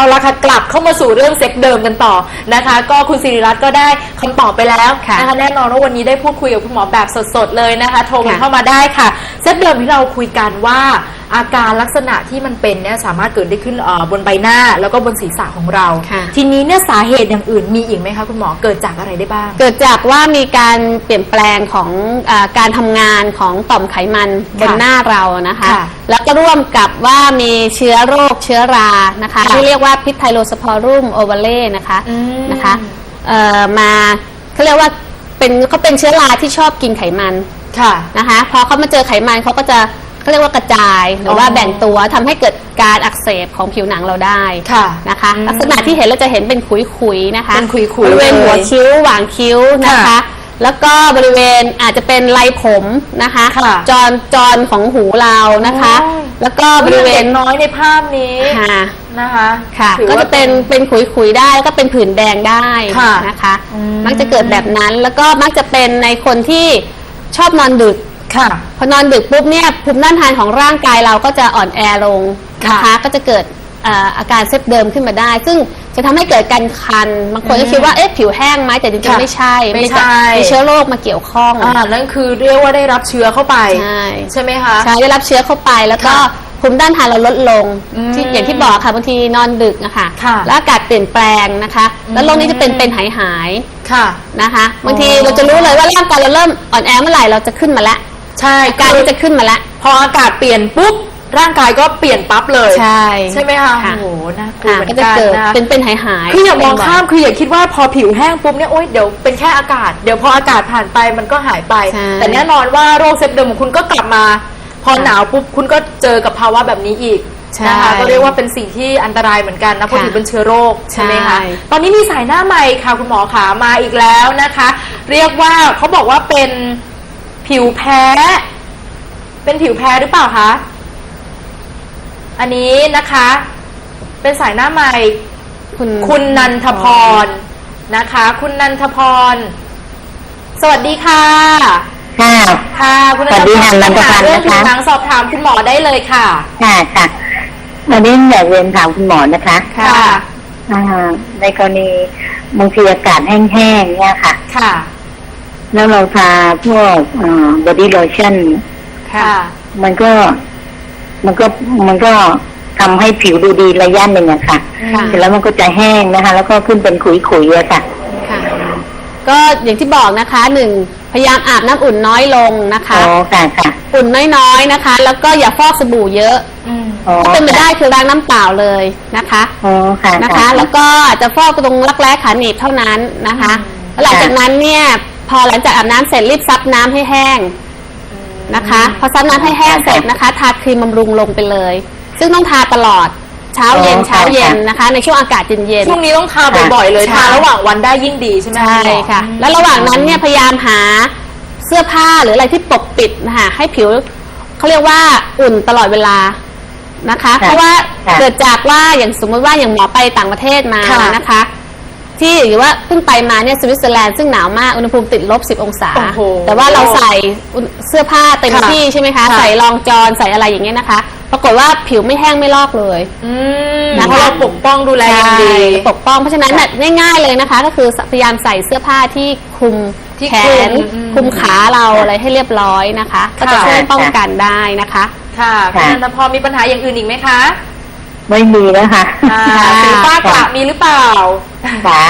เอาละค่ะกลับเข้ามาสู่เรื่องเซ็กเดิมกันต่อนะคะ ก็คุณสิริรัตน์ก็ได้คำตอบไปแล้วค่ะนะคะแน่นอนว่าวันนี้ได้พูดคุยกับคุณหมอแบบสดๆเลยนะคะโทรกันค่ะ เข้ามาได้ค่ะเซ็กเดิมที่เราคุยกันว่าอาการลักษณะที่มันเป็นเนี่ยสามารถเกิดได้ขึ้นเอ่อบนใบหน้าแล้วก็บนศีรษะของเรา ค่ะ ทีนี้เนี่ยสาเหตุอย่างอื่นมีอีกไหมคะคุณหมอเกิดจากอะไรได้บ้าง เกิดจากว่ามีการเปลี่ยนแปลงของอาการทำงานของต่อมไขมันบนค่ะหน้าเรานะคะ ค่ะแล้วก็ร่วมกับว่ามีเชื้อโรคเชื้อรานะคะ ค่ะที่เรียกว่าพิษไทโรสปอรุมโอเวเล่นะคะอืมนะคะเอ่อมาเขาเรียกว่าเป็นเขาเป็นเชื้อราที่ชอบกินไขมันค่ะนะคะพอเขามาเจอไขมันเขาก็จะเขาเรียกว่ากระจายหรือว่าอ๋อแบ่งตัวทำให้เกิดการอักเสบของผิวหนังเราได้ค่ะนะคะอืมลักษณะที่เห็นเราจะเห็นเป็นขุยๆนะคะเป็นขุยๆบริเวณหัวเลยคิ้วหว่างคิ้วนะคะค่ะ แล้วก็บริเวณอาจจะเป็นไรผมนะคะค่ะจอนจอนของหูเรานะคะ โอ้ย แล้วก็บริเวณด็กน้อยในภาพนี้ค่ะนะคะค่ะถือก็ว่า จะเป็นเป็นขุยๆได้แล้วก็เป็นผื่นแดงได้ค่ะนะคะ อืม มักจะเกิดแบบนั้นแล้วก็มักจะเป็นในคนที่ชอบนอนดึก ค่ะ พอนอนดึกปุ๊บเนี่ยภูมิต้านทานของร่างกายเราก็จะอ่อนแอลงนะคะค่ะก็จะเกิดเอ่ออาการเซฟเดิมขึ้นมาได้ ซึ่งจะทำให้เกิดการคันบางคนก็อืมคิดว่าเอ๊ะผิวแห้งไหมแต่จริงค่ะๆไม่ใช่ไม่ใช่ มีเชื้อโรคมาเกี่ยวข้อง อ่านั่นคือเรียกว่าได้รับเชื้อเข้าไป ใช่ ใช่ไหมคะ ใช่ได้รับเชื้อเข้าไปแล้วก็ค่ะภูมิต้านทานเราลดลงอืมที่อย่างที่บอกค่ะบางทีนอนดึกนะคะค่ะแล้วอากาศเปลี่ยนแปลงนะคะ แล้วโรคนี้จะเป็นเป็นหายหายๆค่ะนะคะบางทีอ๋อ เราจะรู้เลยว่าร่างกายเราเริ่มอ่อนแอเมื่อไหร่เราจะขึ้นมาแล้วใช่อาการนี้จะขึ้นมาแล้ว พออากาศเปลี่ยนปุ๊บ ร่างกายก็เปลี่ยนปั๊บเลย ใช่ ใช่ไหมคะค่ะ โอ้โหน่ากลัวค่ะเหมือก็นจะกันเกิดนะเป็นเป็นหายหายๆคืออย่ามองเป็นบ่ข้ามคืออย่าคิดว่าพอผิวแห้งปุ๊บเนี่ยโอ๊ยเดี๋ยวเป็นแค่อากาศเดี๋ยวพออากาศผ่านไปมันก็หายไปใช่แต่แน่นอนว่าโรคเซปเดิมของคุณก็กลับมา พอค่ะหนาวปุ๊บคุณก็เจอกับภาวะแบบนี้อีกใช่นะคะก็เรียกว่าเป็นสิ่งที่อันตรายเหมือนกันนะเพราะค่ะถือเป็นเชื้อโรคใช่ไหมคะใช่ตอนนี้มีสายหน้าใหม่ค่ะคุณหมอขามาอีกแล้วนะคะ เรียกว่าเขาบอกว่าเป็นผิวแพ้ เป็นผิวแพ้หรือเปล่าคะ อันนี้นะคะ เป็นสายหน้าใหม่ คุณคุณนันทพรนะคะ คุณนันทพร สวัสดีค่ะ ค่ะ ค่ะ คุณนันทสวัสดีพค่ะรนันทพรเรื่องผิวนะคะหนังสอบถามคุณหมอได้เลยค่ะ ค่ะค่ะวันนี้อยากเรียนถามคุณหมอนะคะ ค่ะอ่าในกรณีบางทีอากาศแห้งๆเนี่ยค่ะ ค่ะ แล้วเราทาพวกบอดี้โลชั่น ค่ะ มันก็ มันก็มันก็ทำให้ผิวดูดีระยะหนึ่งอะค่ะค่ะเสร็จแล้วมันก็จะแห้งนะคะ แล้วก็ขึ้นเป็นขุยๆอะค่ะค่ะก็อย่างที่บอกนะคะหนึ่งพยายามอาบน้ำอุ่นน้อยลงนะคะอ๋อค่ะค่ะอุ่นน้อยๆนะคะ แล้วก็อย่าฟอกสบู่เยอะอืมอ๋อถ้าเป็นไปได้คือล้างน้ำเปล่าเลยนะคะอ๋อค่ะนะคะ แล้วก็อาจจะฟอกตรงรักแร้ขาหนีบเท่านั้นนะคะแล้วหลังจากนั้นเนี่ย พอหลังจากอาบน้ำเสร็จรีบซับน้ำให้แห้ง นะคะ พอซับน้ำให้แห้งเสร็จนะคะ ทาครีมบำรุงลงไปเลย ซึ่งต้องทาตลอดเช้าเย็นเช้าเย็นนะคะ ในช่วงอากาศเย็น ช่วงนี้ต้องทาบ่อยๆเลยใช่ ทาระหว่างวันได้ยิ่งดีใช่ไหมๆใช่ค่ะ แล้วระหว่างนั้นเนี่ยพยายามหาเสื้อผ้าหรืออะไรที่ปกปิดนะคะให้ผิวเขาเรียกว่าอุ่นตลอดเวลานะคะค่ะเพราะว่าค่ะ เกิดจากว่าอย่างสมมติว่าอย่างหมอไปต่างประเทศมาค่ะนะคะ ที่หรือว่าเพิ่งไปมาเนี่ยสวิตเซอร์แลนด์ซึ่งหนาวมากอุณหภูมิติดลบ 10 องศา โอ้โหแต่ว่าเราใส่เสื้อผ้าเต็มค่ะที่ใช่ไหมคะ ค่ะ ใส่รองจอนใส่อะไรอย่างเงี้ยนะคะ ปรากฏว่าผิวไม่แห้งไม่ลอกเลย อืมนะคะ เพราะเราปกป้องดูแลอย่างดีใช่ปกป้องเพราะฉะนั้นเนี่ยง่าย ๆเลยนะคะ ก็คือพยายามใส่เสื้อผ้าที่คลุมที่แขคลุนมอืมคลุมขาเราอะไรให้เรียบร้อยนะคะ ก็จะค่ะ ช่วยป้องกันได้นะคะ ค่ะคุณค่ะนันทพรมีปัญหาอย่างอื่นอีกไหมคะ ไม่มีแล้วค่ะอ่าค่ะสิวฝ้ากระมีหรือเปล่า ค่ะ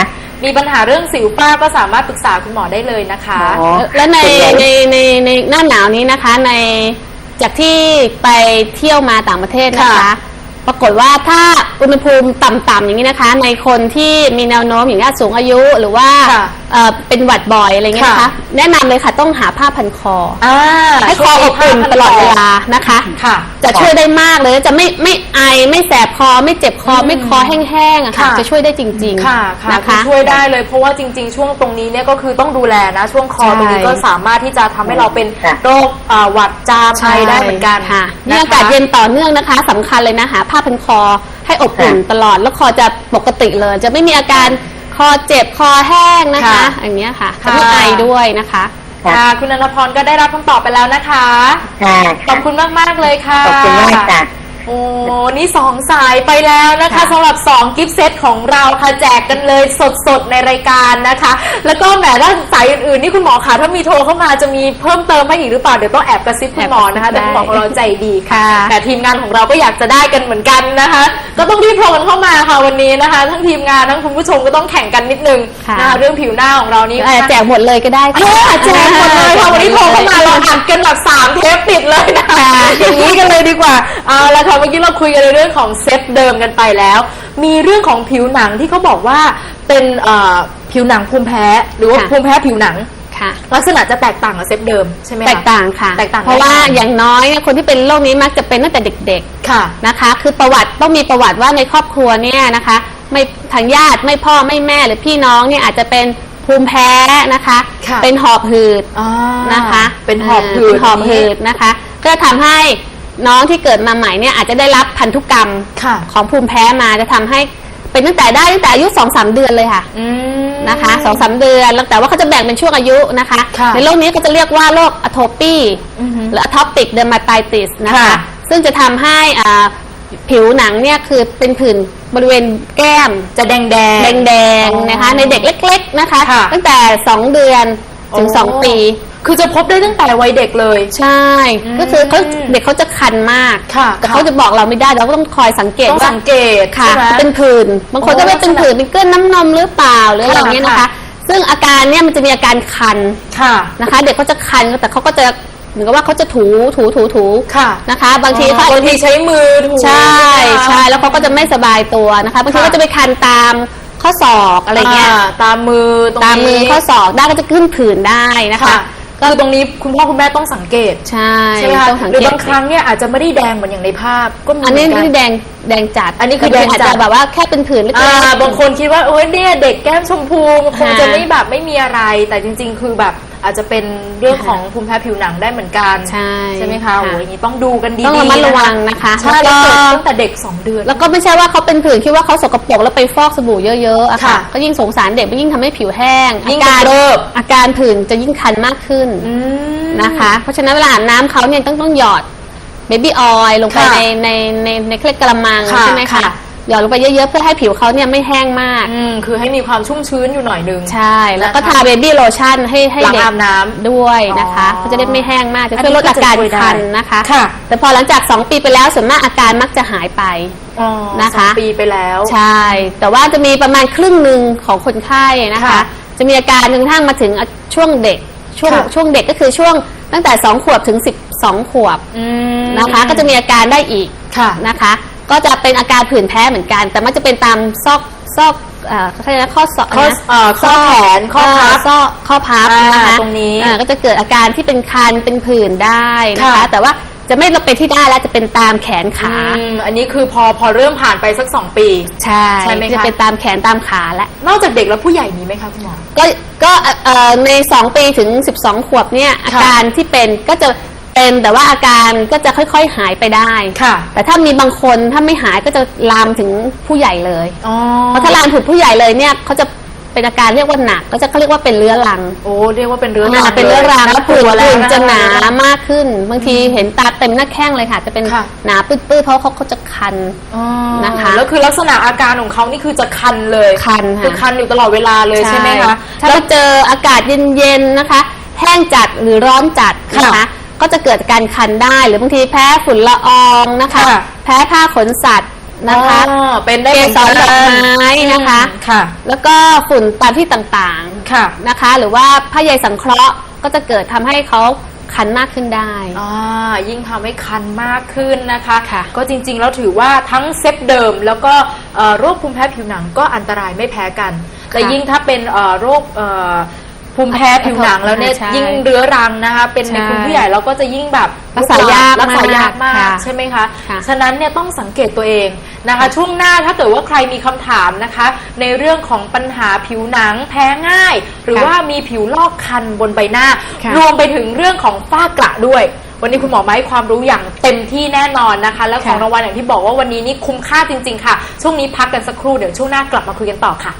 มีปัญหาเรื่องสิวฝ้าก็สามารถปรึกษาคุณหมอได้เลยนะคะ อ๋อ และในส่วนใหญ่ ในในในหน้าหนาวนี้นะคะในจากที่ไปเที่ยวมาต่างประเทศนะคะ ค่ะ ปรากฏว่าถ้าอุณหภูมิต่ำๆอย่างนี้นะคะ ในคนที่มีแนวโน้มอย่างนี้ยสูงอายุหรือว่าค่ะเอ่อเป็นหวัดบ่อยอะไรเงี้ยนะคะค่ะ แนะนำเลยค่ะต้องหาผ้าพันคอ อ่าให้คออบอุ่นตลอดเวลานะคะ ค่ะ จะช่วยได้มากเลยจะไม่ไม่ไอไม่แสบคอ ไม่เจ็บคออืมไม่คอแห้งๆอะค่ะ ค่ะ จะช่วยได้จริงๆค่ะค่ะนะคือคะ ช่วยได้เลยเพราะว่าจริง ๆ ช่วงตรงนี้เนี่ยก็คือต้องดูแลนะช่วงคอใช่ ตรงนี้ก็สามารถที่จะทำให้เราเป็นค่ะโรคอ่าหวัดจามไอได้เหมือนกันค่ะะนี่คะอากาศเย็นต่อเนื่องนะคะสำคัญเลยนะหาผ้าพันคอให้อบอุ่นตลอด แล้วคอจะปกติเลย จะไม่มีอาการคอเจ็บคอแห้งนะคะ ค่ะอย่างเงี้ยค่ะค่ะจะไม่ไอด้วยนะคะ ค่ะคุณนันทพรก็ได้รับคำตอบไปแล้วนะคะ ค่ะขอบคุณมาก ๆ เลยค่ะ ขอบคุณมากค่ะโอ้โอ้นี่สองสายไปแล้วนะคะค่ะสำหรับ 2 กิฟต์เซตของเราค่ะแจกกันเลยสดๆ ในรายการนะคะ แล้วก็แหมถ้าสายอื่นๆนี่คุณหมอคะถ้ามีโทรเข้ามาจะมีเพิ่มเติมมาอีกหรือเปล่า เดี๋ยวต้องแอบกระซิบคุณหมอนะคะแอบกระซิบแต่คุณหมอของเราใจดีค่ะค่ะ แต่ทีมงานของเราก็อยากจะได้กันเหมือนกันนะคะ ก็ต้องรีบโทรกันเข้ามาค่ะวันนี้นะคะ ทั้งทีมงานทั้งคุณผู้ชมก็ต้องแข่งกันนิดนึงค่ะนะคะเรื่องผิวหน้าของเรานี่เอ่อแจกหมดเลยก็ได้เออแจกหมดเลยค่ะวันนี้โทรเข้ามาเราอัดกันแบบสามเทปติดเลยนะคะอย่างนี้กันเลยดีกว่าเอาละค่ะเมื่อกี้เราคุยกันในเรื่องของเซตเดิมกันไปแล้ว มีเรื่องของผิวหนังที่เขาบอกว่าเป็นเอ่อผิวหนังภูมิแพ้ หรือว่าค่ะ ภูมิแพ้ผิวหนัง ค่ะ ลักษณะจะแตกต่างกับเซตเดิมใช่ไหมคะ แตกต่างค่ะแตกต่างเพราะว่าแน่นอนอย่างน้อยเนี่ยคนที่เป็นโรคนี้มักจะเป็นตั้งแต่เด็ก ค่ะ ๆนะคะ คือประวัติต้องมีประวัติว่าในครอบครัวเนี่ยนะคะ ไม่ทางญาติไม่พ่อไม่แม่หรือพี่น้องเนี่ยอาจจะเป็นภูมิแพ้นะคะ ค่ะ เป็นหอบหืด อ่านะคะเป็นหอบหืด เป็นหอบหืดนะคะ ก็จะทำให้ น้องที่เกิดมาใหม่เนี่ยอาจจะได้รับพันธุกรรมค่ะ ของภูมิแพ้มาจะทำให้เป็นตั้งแต่ได้ตั้งแต่อายุ2อสเดือนเลยค่ะ อืม นะคะสองสามเดือนแล้วแต่ว่าเขาจะแบ่งเป็นช่วงอายุนะคะ ค่ะในโรคนี้ก็จะเรียกว่าโรคอโทปีอือฮึหรือ atopic dermatitis นะคะ ค่ะซึ่งจะทำให้อ่าผิวหนังเนี่ยคือเป็นผื่นบริเวณแก้มจะแดงแดงแดงอ๋อๆนะคะ ในเด็กเล็ก ๆนะคะ ค่ะตั้งแต่ 2 เดือนถึง โอ้ 2 ปี คือจะพบได้ตั้งแต่วัยเด็กเลย ใช่อืมก็คือเขาเด็กเขาจะคันมากค่ะแต่ค่ะเขาจะบอกเราไม่ได้เราก็ต้องคอยสังเกตต้องว่าสังเกตค่ะ ใช่ไหม เป็นผื่นบางคนโอ้ก็ไม่เป็นลักษณะผื่นเป็นเกลือนน้ำนมหรือเปล่าหรืออะไรอย่างเงี้ยนะค่ะคะซึ่งอาการเนี่ยมันจะมีอาการคันค่ะ นะคะ เด็กเขาจะคันแต่เขาก็จะเหมือนกับว่าเขาจะถูถูถูถูค่ะนะคะ บางทีเขาบางทีใช้มือถูใช่ไหมคะใช่แล้วเขาก็จะไม่สบายตัวนะคะบางทีค่ะก็จะไปคันตามข้อศอกอะไรเงี้ยาตามมือตรงนี้ ตามมือข้อศอกได้ก็จะขึ้นผื่นได้นะคะ ค่ะ คือตรงนี้คุณพ่อคุณแม่ต้องสังเกตใช่ใช่ไหมคะต้องสังหรืเกอตบางครั้งเนี่ยอาจจะไม่ได้แดงเหมือนอย่างในภาพก็มีอันนี้เหมืกัคือแดงแดงจัดอันนี้คือแดงจัดาจจะแบบว่าแค่เป็นผื่นเล็กอ่าๆบางคนคิดว่าโอ้ยเนี่ยเด็กแก้มชมพูมันคงค่ะจะไม่แบบไม่มีอะไร แต่จริง ๆ คือแบบ อาจจะเป็นเรื่องของภูมิแพ้ผิวหนังได้เหมือนกันใช่ใช่ไหมคะโอ้ยอย่างนี้ต้องดูกันดีๆต้องระมัดระวังนะคะใช่แล้แล้ววก็เกิดตั้งแต่เด็ก 2 เดือน แล้วก็ไม่ใช่ว่าเขาเป็นผื่นคิดว่าเขาสกปรกแล้วไปฟอกสบู่เยอะๆอะค่ะค่ะก็ยิ่งสงสารเด็กก็ยิ่งทำให้ผิวแห้งยิ่งอาการกำเริบอาการผื่นจะยิ่งคันมากขึ้นอืมนะคะ เพราะฉะนั้นเวลาอาบน้ำเขาเนี่ยต้องต้องหยอดเบบี้ออยล์ลงไปค่ะในในในในเคล็ดกระมังค่ะใช่ไหมค่ะคะ หยอดลงไปเยอะๆ เพื่อให้ผิวเขาเนี่ยไม่แห้งมาก อืมคือให้มีความชุ่มชื้นอยู่หน่อยนึง ใช่ แล้วก็นะคะทาเบบี้โลชั่นให้ให้หลังเด็กอาบน้ำด้วยนะคะอ๋อเขาจะได้ไม่แห้งมาก จะอันช่วยนี้ลดอาการก็จะช่วยได้คันนะคะ ค่ะ แต่พอหลังจาก 2 ปีไปแล้วส่วนมากอาการมักจะหายไป อ๋อนะคะ สองปีไปแล้ว ใช่ แต่ว่าจะมีประมาณครึ่งหนึ่งของคนไข้นะคะ ค่ะจะมีอาการจนกระทั่งมาถึงช่วงเด็ก ช่วงค่ะ ช่วงเด็กก็คือช่วงตั้งแต่ 2 ขวบถึง 12 ขวบอืมนะคะ ก็จะมีอาการได้อีกค่ะ นะคะ ก็จะเป็นอาการผื่นแพ้เหมือนกัน แต่มันจะเป็นตามซอกซอกเอ่อเขาเรียกอะไรนะข้อศอกข้อนะเอ่อข้อแขนข้อพับ เซอกข้อพับอ่านะคะตรงนี้อ่าก็จะเกิดอาการที่เป็นคันเป็นผื่นได้นะคะ ค่ะ แต่ว่าจะไม่เป็นที่ได้แล้วจะเป็นตามแขนขา อืมอันนี้คือพอพอเริ่มผ่านไปสักสองปี ใช่ใช่ไหมคะ จะเป็นตามแขนตามขาและ นอกจากเด็กแล้วผู้ใหญ่มีไหมคะคุณหมอ ก็ก็เอ่อเอ่อใน 2 ปีถึง 12 ขวบเนี่ยอาการที่เป็นก็จะ เป็นแต่ว่าอาการก็จะค่อยๆหายไปได้ ค่ะ แต่ถ้ามีบางคนถ้าไม่หายก็จะลามถึงผู้ใหญ่เลย อ๋อเพราะถ้าลามถึงผู้ใหญ่เลยเนี่ยเขาจะเป็นอาการเรียกว่าหนักก็จะเขาเรียกว่าเป็นเรื้อรังโอ้เรียกว่าเป็นเรื้อรังอ่าเป็นเรื้อรังแล้วผื่นกผื่นคจะหนามากขึ้น บางทีเห็นตาเต็มหน้าแข้งเลยค่ะ จะเป็นค่ะหนาปื้ดๆเพราะเขาเขาจะคันอ๋อนะคะแล้วคือลักษณะอาการของเขานี่คือจะคันเลยคันค่ะคือคันอยู่ตลอดเวลาเลยใช่ไหมคะถ้าเราเจออากาศเย็นๆนะคะ แห้งจัดหรือร้อนจัดนะคะค่ะ ก็จะเกิดการคันได้ หรือบางทีแพ้ฝุ่นละอองนะคะ ค่ะ แพ้ผ้าขนสัตว์นะคะ อ๋อเป็นได้เกหมืนสรนดอกไม้นะคะอืมค่ะแล้วก็ฝุ่นตามที่ต่างค่ะๆนะคะ หรือว่าผ้าใยสังเคราะห์ก็จะเกิดทำให้เขาคันมากขึ้นได้ อ่ายิ่งทำให้คันมากขึ้นนะคะ ค่ะ ก็จริงๆแล้วถือว่าทั้งเซฟเดิม แล้วก็เอ่อโรคภูมิแพ้ผิวหนังก็อันตรายไม่แพ้กัน แต่ยิ่งถ้าเป็นเอ่อโรคเอ่อ ภูมิแพ้ผิวหนังแล้วเนี่ยใช่ยิ่งเรื้อรังนะคะ เป็นในใช่คุณผู้ใหญ่เราก็จะยิ่งแบบรักษายากรักษายากมากค่ะใช่ไหมคะ ค่ะ ฉะนั้นเนี่ยต้องสังเกตตัวเองนะคะ ช่วงหน้าถ้าเกิดว่าใครมีคำถามนะคะ ในเรื่องของปัญหาผิวหนังแพ้ง่าย หรือค่ะว่ามีผิวลอกคันบนใบหน้า ค่ะ รวมไปถึงเรื่องของฝ้ากระด้วย วันนี้คุณหมอมาให้ความรู้อย่างเต็มที่แน่นอนนะคะ และของค่ะรางวัลอย่างที่บอกว่าวันนี้นี่คุ้มค่าจริง ๆ ค่ะ ช่วงนี้พักกันสักครู่เดี๋ยวช่วงหน้ากลับมาคุยกันต่อค่ะ